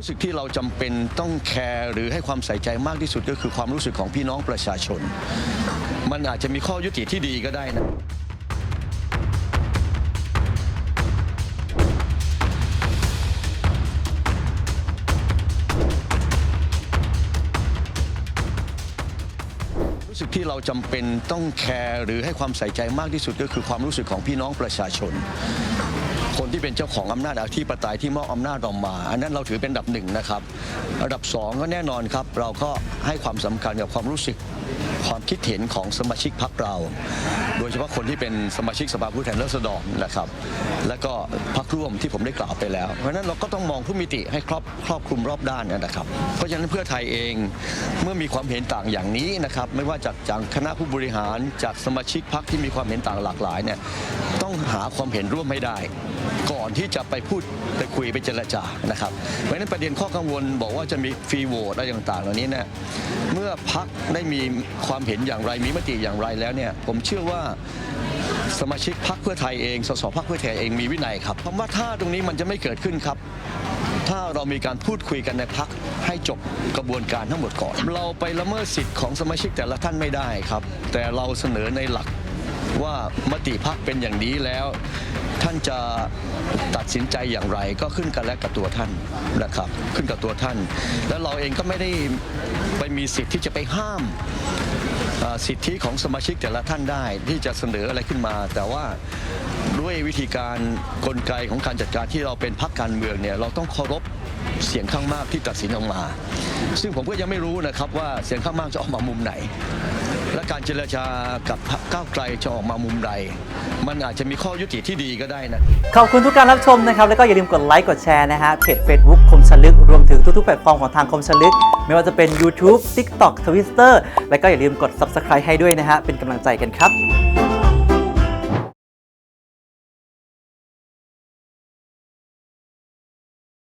รู้สึกที่เราจำเป็นต้องแคร์หรือให้ความใส่ใจมากที่สุดก็คือความรู้สึกของพี่น้องประชาชน มันอาจจะมีข้อยุติที่ดีก็ได้นะรู้สึกที่เราจำเป็นต้องแคร์หรือให้ความใส่ใจมากที่สุดก็คือความรู้สึกของพี่น้องประชาชน คนที่เป็นเจ้าของอำนาจอธิปไตยที่มอบอำนาจเรามา อันนั้นเราถือเป็นอันดับหนึ่งนะครับอันดับสองก็แน่นอนครับ เราก็ให้ความสำคัญกับความรู้สึกความคิดเห็นของสมาชิกพรรคเรา โดยเฉพาะคนที่เป็นสมาชิกสภาผู้แทนราษฎรนะครับ และก็พรรคร่วมที่ผมได้กล่าวไปแล้ว เพราะฉะนั้นเราก็ต้องมองผู้มิติให้ครอบครอบคลุมรอบด้านนะครับ เพราะฉะนั้นเพื่อไทยเองเมื่อมีความเห็นต่างอย่างนี้นะครับ ไม่ว่าจากจากคณะผู้บริหารจากสมาชิกพรรคที่มีความเห็นต่างหลากหลายเนี่ย หาความเห็นร่วมให้ได้ ก่อนที่จะไปพูดไปคุยไปเจรจานะครับเพราะฉะนั้นประเด็นข้อกังวลบอกว่าจะมีฟรีโหวตอะไรต่างๆ เหล่านี้เนี่ยเมื่อพักได้มีความเห็นอย่างไรมีมติอย่างไรแล้วเนี่ยผมเชื่อว่าสมาชิกพรรคเพื่อไทยเอง สสพรรคเพื่อไทยเองมีวินัยครับคำว่าถ้าตรงนี้มันจะไม่เกิดขึ้นครับ ถ้าเรามีการพูดคุยกันในพักให้จบกระบวนการทั้งหมดก่อน เราไปละเมิดสิทธิ์ของสมาชิกแต่ละท่านไม่ได้ครับ แต่เราเสนอในหลัก ว่ามติพักเป็นอย่างนี้แล้ว ท่านจะตัดสินใจอย่างไรก็ขึ้นกันและกับตัวท่านนะครับ ขึ้นกับตัวท่าน แล้วเราเองก็ไม่ได้ไปมีสิทธิ์ที่จะไปห้ามสิทธิของสมาชิกแต่ละท่านได้ที่จะเสนออะไรขึ้นมา แต่ว่าด้วยวิธีการกลไกของการจัดการที่เราเป็นพักการเมืองเนี่ยเราต้องเคารพ เสียงข้างมากที่ตัดสินออกมา ซึ่งผมก็ยังไม่รู้นะครับว่าเสียงข้างมากจะออกมามุมไหน และการเจรจากับพรรคก้าวไกลจะออกมามุมใด มันอาจจะมีข้อยุติที่ดีก็ได้นะ ขอบคุณทุกการรับชมนะครับ แล้วก็อย่าลืมกดไลค์กดแชร์นะฮะเพจ Facebook คมชลึก รวมถึงทุกๆแพลตฟอร์มของทางคมชลึก ไม่ว่าจะเป็น YouTube TikTok Twitter แล้วก็อย่าลืมกด Subscribe ให้ด้วยนะฮะเป็นกำลังใจกันครับ